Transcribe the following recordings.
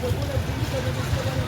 Gracias.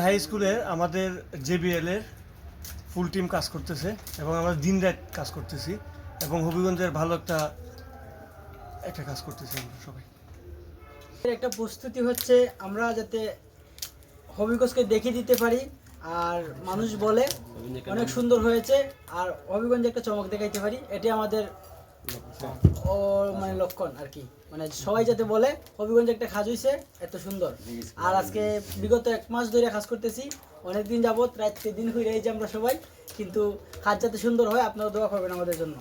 High স্কুলে আমাদের JBL এর ফুল টিম কাজ করতেছে এবং আমরা দিন রাত কাজ করতেছি এবং হবিগঞ্জের ভালো একটা একটা কাজ করতেছি আমরা সবাই। একটা প্রস্তুতি হচ্ছে আমরা যাতে হবিগঞ্জকে দেখিয়ে দিতে পারি। আর মানুষ বলে, অনেক সুন্দর হয়েছে। আর হবিগঞ্জে একটা চমক দেখাইতে পারি, এটি আমাদের ও মানে লক্ষণ আর কি। মানে সবাই যাতে বলে, হবিগঞ্জে একটা খাজ হইছে, এত সুন্দর। আর আজকে বিগত এক মাস ধরে কাজ করতেছি অনেক দিন যাবত রাত দিন হয়ে রয়েছে আমরা সবাই, কিন্তু কাজ যাতে সুন্দর হয় আপনারা দোয়া করবেন আমাদের জন্য।